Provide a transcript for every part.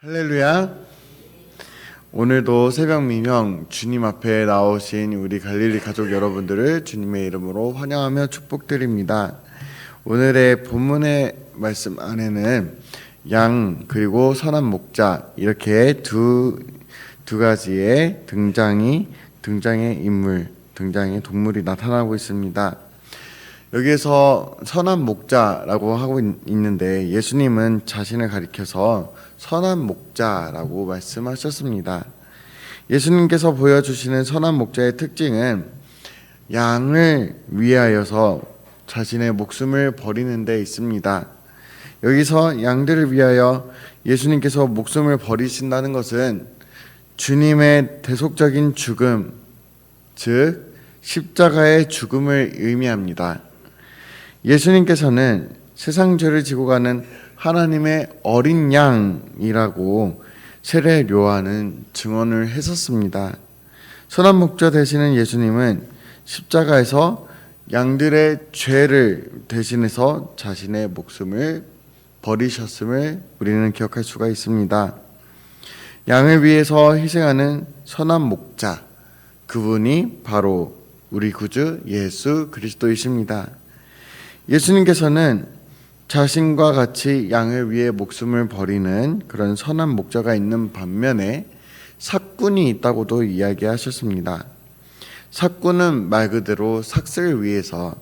할렐루야. 오늘도 새벽 민영 주님 앞에 나오신 우리 갈릴리 가족 여러분들을 주님의 이름으로 환영하며 축복드립니다. 오늘의 본문의 말씀 안에는 양 그리고 선한 목자 이렇게 두 두 가지의 등장이 등장의 인물, 등장의 동물이 나타나고 있습니다. 여기에서 선한 목자라고 하고 있- 있는데 예수님은 자신을 가리켜서 선한 목자라고 말씀하셨습니다. 예수님께서 보여주시는 선한 목자의 특징은 양을 위하여서 자신의 목숨을 버리는 데 있습니다. 여기서 양들을 위하여 예수님께서 목숨을 버리신다는 것은 주님의 대속적인 죽음, 즉 십자가의 죽음을 의미합니다. 예수님께서는 세상 죄를 지고 가는 하나님의 어린 양이라고 세례 요한은 증언을 했었습니다. 선한 목자 되시는 예수님은 십자가에서 양들의 죄를 대신해서 자신의 목숨을 버리셨음을 우리는 기억할 수가 있습니다. 양을 위해서 희생하는 선한 목자, 그분이 바로 우리 구주 예수 그리스도이십니다. 예수님께서는 자신과 같이 양을 위해 목숨을 버리는 그런 선한 목자가 있는 반면에 삭군이 있다고도 이야기하셨습니다. 삭군은 말 그대로 삭슬을 위해서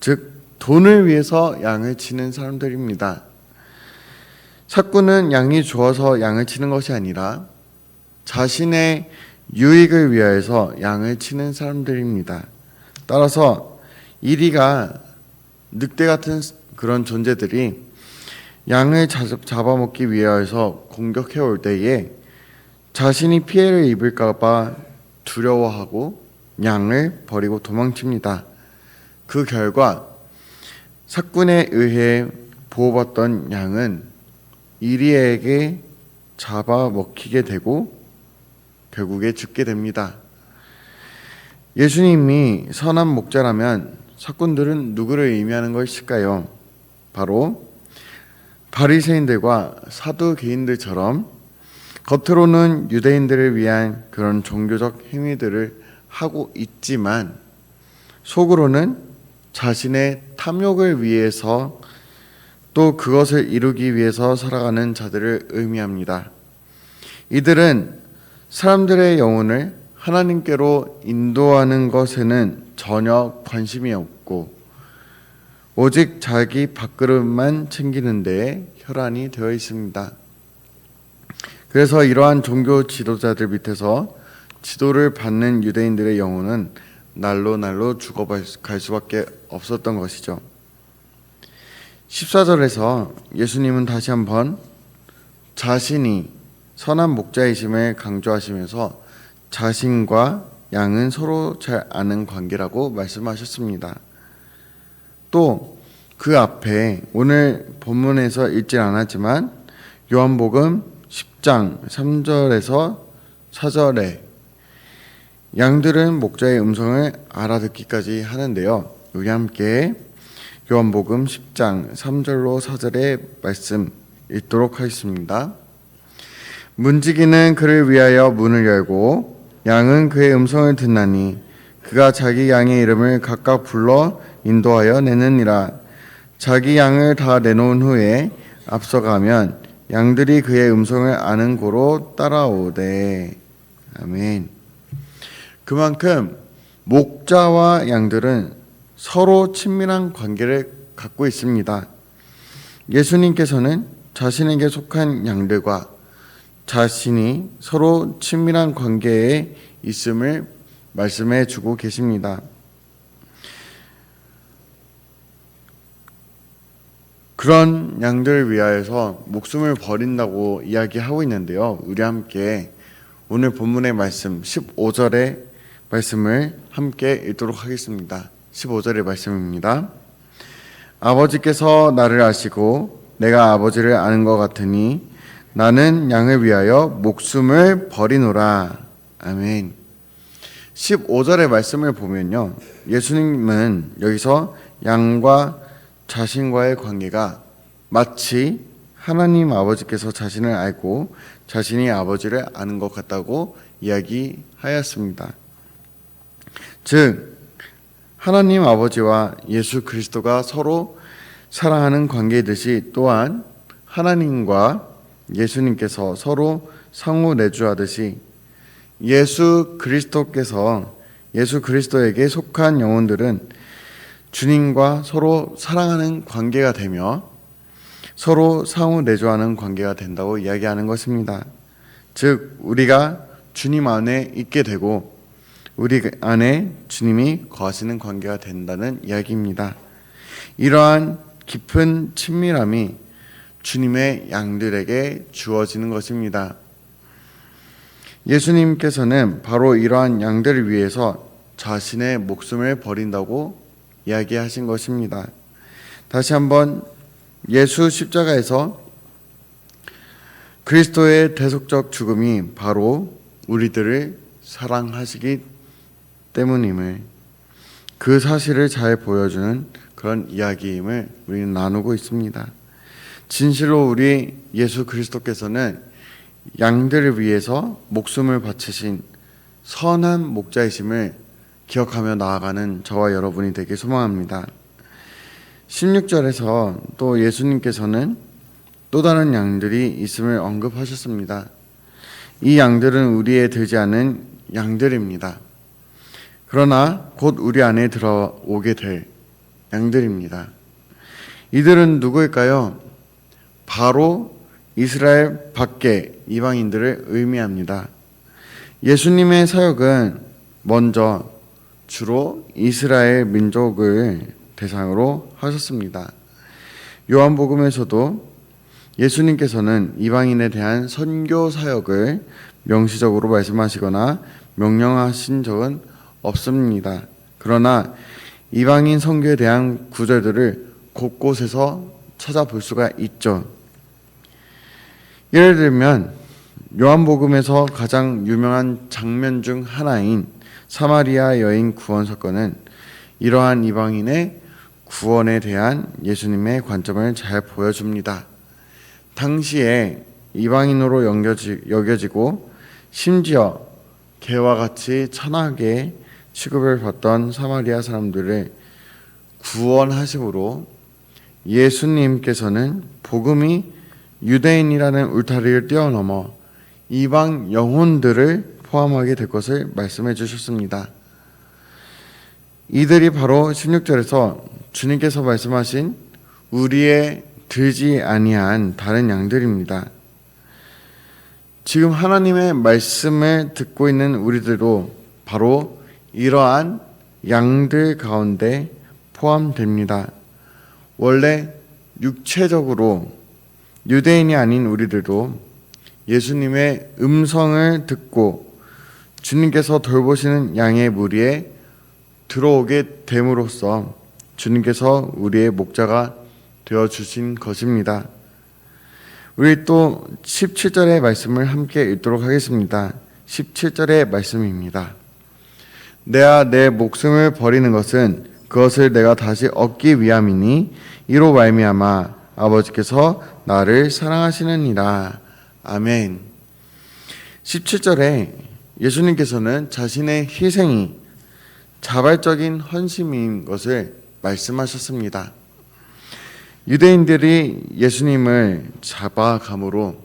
즉 돈을 위해서 양을 치는 사람들입니다. 삭군은 양이 좋아서 양을 치는 것이 아니라 자신의 유익을 위하여서 양을 치는 사람들입니다. 따라서 이리가 늑대 같은 그런 존재들이 양을 자- 잡아먹기 위하여서 공격해 올 때에 자신이 피해를 입을까봐 두려워하고 양을 버리고 도망칩니다. 그 결과 사꾼에 의해 보호받던 양은 이리에게 잡아먹히게 되고 결국에 죽게 됩니다. 예수님이 선한 목자라면 사꾼들은 누구를 의미하는 것일까요? 바로 바리새인들과 사두개인들처럼 겉으로는 유대인들을 위한 그런 종교적 행위들을 하고 있지만 속으로는 자신의 탐욕을 위해서 또 그것을 이루기 위해서 살아가는 자들을 의미합니다. 이들은 사람들의 영혼을 하나님께로 인도하는 것에는 전혀 관심이 없고 오직 자기 밥그릇만 챙기는 데에 혈안이 되어 있습니다. 그래서 이러한 종교 지도자들 밑에서 지도를 받는 유대인들의 영혼은 날로 날로 죽어갈 수밖에 없었던 것이죠. 14절에서 예수님은 다시 한번 자신이 선한 목자이심을 강조하시면서 자신과 양은 서로 잘 아는 관계라고 말씀하셨습니다. 또 그 앞에 오늘 본문에서 읽질 않았지만 요한복음 10장 3절에서 4절에 양들은 목자의 음성을 알아듣기까지 하는데요. 우리 함께 요한복음 10장 3절로 4절의 말씀 읽도록 하겠습니다. 문지기는 그를 위하여 문을 열고 양은 그의 음성을 듣나니 그가 자기 양의 이름을 각각 불러 인도하여 내느니라 자기 양을 다 내놓은 후에 앞서가면 양들이 그의 음성을 아는 고로 따라오되 아멘. 그만큼 목자와 양들은 서로 친밀한 관계를 갖고 있습니다. 예수님께서는 자신에게 속한 양들과 자신이 서로 친밀한 관계에 있음을 말씀해 주고 계십니다. 그런 양들을 위하여서 목숨을 버린다고 이야기하고 있는데요. 우리 함께 오늘 본문의 말씀 15절의 말씀을 함께 읽도록 하겠습니다. 15절의 말씀입니다. 아버지께서 나를 아시고 내가 아버지를 아는 것 같으니 나는 양을 위하여 목숨을 버리노라. 아멘. 15절의 말씀을 보면요. 예수님은 여기서 양과 자신과의 관계가 마치 하나님 아버지께서 자신을 알고 자신이 아버지를 아는 것 같다고 이야기하였습니다. 즉 하나님 아버지와 예수 그리스도가 서로 사랑하는 관계이듯이 또한 하나님과 예수님께서 서로 상호 내주하듯이 예수 그리스도께서 예수 그리스도에게 속한 영혼들은 주님과 서로 사랑하는 관계가 되며 서로 상호 내조하는 관계가 된다고 이야기하는 것입니다. 즉 우리가 주님 안에 있게 되고 우리 안에 주님이 거하시는 관계가 된다는 이야기입니다. 이러한 깊은 친밀함이 주님의 양들에게 주어지는 것입니다. 예수님께서는 바로 이러한 양들을 위해서 자신의 목숨을 버린다고 이야기하신 것입니다. 다시 한번 예수 십자가에서 그리스도의 대속적 죽음이 바로 우리들을 사랑하시기 때문임을 그 사실을 잘 보여주는 그런 이야기임을 우리는 나누고 있습니다. 진실로 우리 예수 그리스도께서는 양들을 위해서 목숨을 바치신 선한 목자이심을 기억하며 나아가는 저와 여러분이 되길 소망합니다. 16절에서 또 예수님께서는 또 다른 양들이 있음을 언급하셨습니다. 이 양들은 우리에 들지 않은 양들입니다. 그러나 곧 우리 안에 들어오게 될 양들입니다. 이들은 누구일까요? 바로 이스라엘 밖의 이방인들을 의미합니다. 예수님의 사역은 먼저 주로 이스라엘 민족을 대상으로 하셨습니다. 요한복음에서도 예수님께서는 이방인에 대한 선교 사역을 명시적으로 말씀하시거나 명령하신 적은 없습니다. 그러나 이방인 선교에 대한 구절들을 곳곳에서 찾아볼 수가 있죠. 예를 들면 요한복음에서 가장 유명한 장면 중 하나인 사마리아 여인 구원 사건은 이러한 이방인의 구원에 대한 예수님의 관점을 잘 보여줍니다. 당시에 이방인으로 여겨지고 심지어 개와 같이 천하게 취급을 받던 사마리아 사람들을 구원하심으로 예수님께서는 복음이 유대인이라는 울타리를 뛰어넘어 이방 영혼들을 포함하게 될 것을 말씀해 주셨습니다. 이들이 바로 16절에서 주님께서 말씀하신 우리의 들지 아니한 다른 양들입니다. 지금 하나님의 말씀을 듣고 있는 우리들도 바로 이러한 양들 가운데 포함됩니다. 원래 육체적으로 유대인이 아닌 우리들도 예수님의 음성을 듣고 주님께서 돌보시는 양의 무리에 들어오게 됨으로써 주님께서 우리의 목자가 되어 주신 것입니다. 우리 또 17절의 말씀을 함께 읽도록 하겠습니다. 17절의 말씀입니다. 내가 내 목숨을 버리는 것은 그것을 내가 다시 얻기 위함이니 이로 말미암아 아버지께서 나를 사랑하시느니라. 아멘. 17절에 예수님께서는 자신의 희생이 자발적인 헌신인 것을 말씀하셨습니다. 유대인들이 예수님을 잡아감으로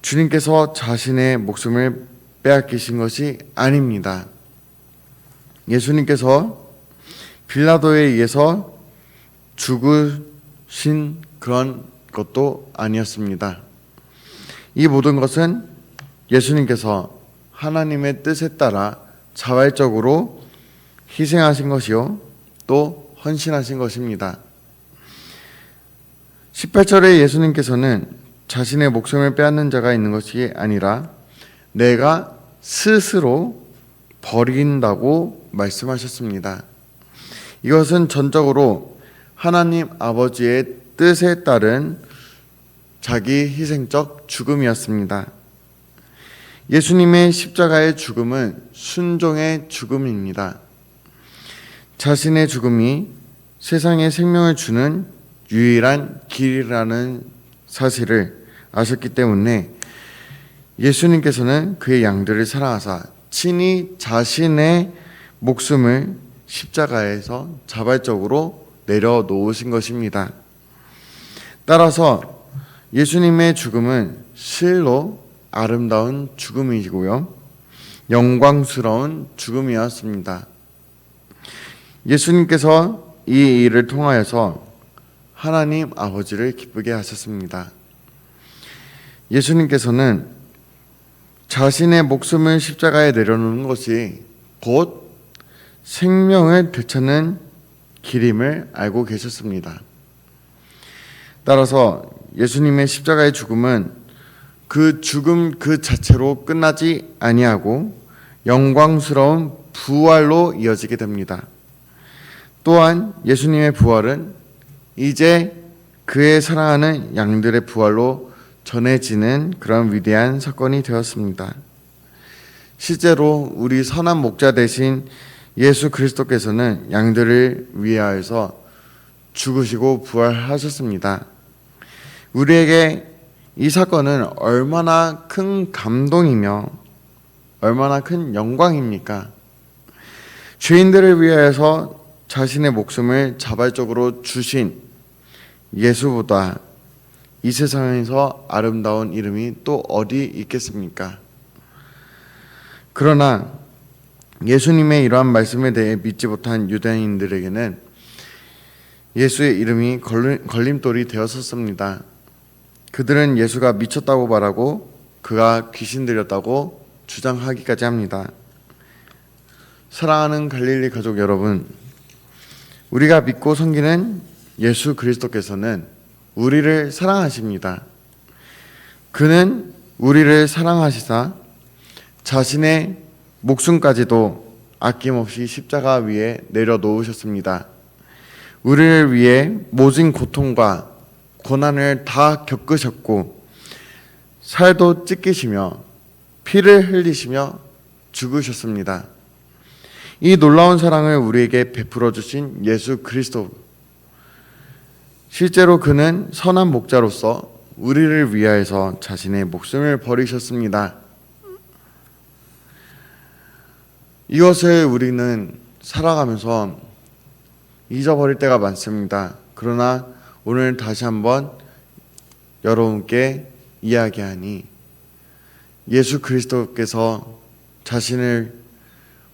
주님께서 자신의 목숨을 빼앗기신 것이 아닙니다. 예수님께서 빌라도에 의해서 죽으 신 그런 것도 아니었습니다. 이 모든 것은 예수님께서 하나님의 뜻에 따라 자발적으로 희생하신 것이요 또 헌신하신 것입니다. 18절에 예수님께서는 자신의 목숨을 빼앗는 자가 있는 것이 아니라 내가 스스로 버린다고 말씀하셨습니다. 이것은 전적으로 하나님 아버지의 뜻에 따른 자기 희생적 죽음이었습니다. 예수님의 십자가의 죽음은 순종의 죽음입니다. 자신의 죽음이 세상에 생명을 주는 유일한 길이라는 사실을 아셨기 때문에 예수님께서는 그의 양들을 사랑하사 친히 자신의 목숨을 십자가에서 자발적으로 내려놓으신 것입니다. 따라서 예수님의 죽음은 실로 아름다운 죽음이고요. 영광스러운 죽음이었습니다. 예수님께서 이 일을 통하여서 하나님 아버지를 기쁘게 하셨습니다. 예수님께서는 자신의 목숨을 십자가에 내려놓는 것이 곧 생명을 되찾는 길임을 알고 계셨습니다. 따라서 예수님의 십자가의 죽음은 그 죽음 그 자체로 끝나지 아니하고 영광스러운 부활로 이어지게 됩니다. 또한 예수님의 부활은 이제 그의 사랑하는 양들의 부활로 전해지는 그런 위대한 사건이 되었습니다. 실제로 우리 선한 목자 대신 예수 그리스도께서는 양들을 위하여서 죽으시고 부활하셨습니다. 우리에게 이 사건은 얼마나 큰 감동이며 얼마나 큰 영광입니까? 죄인들을 위하여서 자신의 목숨을 자발적으로 주신 예수보다 이 세상에서 아름다운 이름이 또 어디 있겠습니까? 그러나 예수님의 이러한 말씀에 대해 믿지 못한 유대인들에게는 예수의 이름이 걸림- 걸림돌이 되었었습니다. 그들은 예수가 미쳤다고 말하고 그가 귀신 들렸다고 주장하기까지 합니다. 사랑하는 갈릴리 가족 여러분, 우리가 믿고 섬기는 예수 그리스도께서는 우리를 사랑하십니다. 그는 우리를 사랑하시사 자신의 목숨까지도 아낌없이 십자가 위에 내려놓으셨습니다. 우리를 위해 모진 고통과 고난을 다 겪으셨고 살도 찢기시며 피를 흘리시며 죽으셨습니다. 이 놀라운 사랑을 우리에게 베풀어 주신 예수 그리스도 실제로 그는 선한 목자로서 우리를 위하여서 자신의 목숨을 버리셨습니다. 이것을 우리는 살아가면서 잊어버릴 때가 많습니다. 그러나 오늘 다시 한번 여러분께 이야기하니 예수 그리스도께서 자신을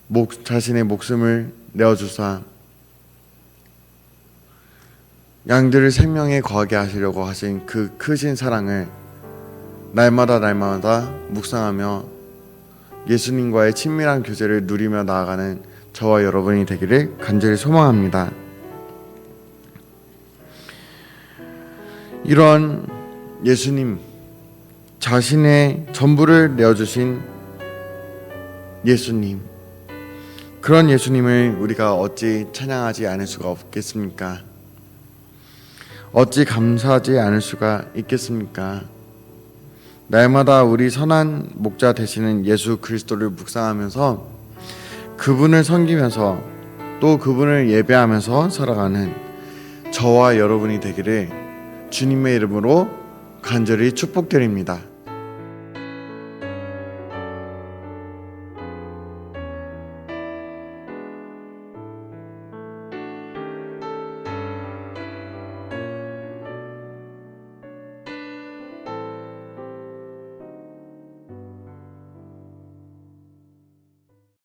목, 자신의 목숨을 내어주사 양들을 생명에 거하게 하시려고 하신 그 크신 사랑을 날마다 날마다 묵상하며 예수님과의 친밀한 교제를 누리며 나아가는 저와 여러분이 되기를 간절히 소망합니다. 이런 예수님 자신의 전부를 내어주신 예수님 그런 예수님을 우리가 어찌 찬양하지 않을 수가 없겠습니까? 어찌 감사하지 않을 수가 있겠습니까? 날마다 우리 선한 목자 되시는 예수 그리스도를 묵상하면서 그분을 섬기면서 또 그분을 예배하면서 살아가는 저와 여러분이 되기를 주님의 이름으로 간절히 축복드립니다.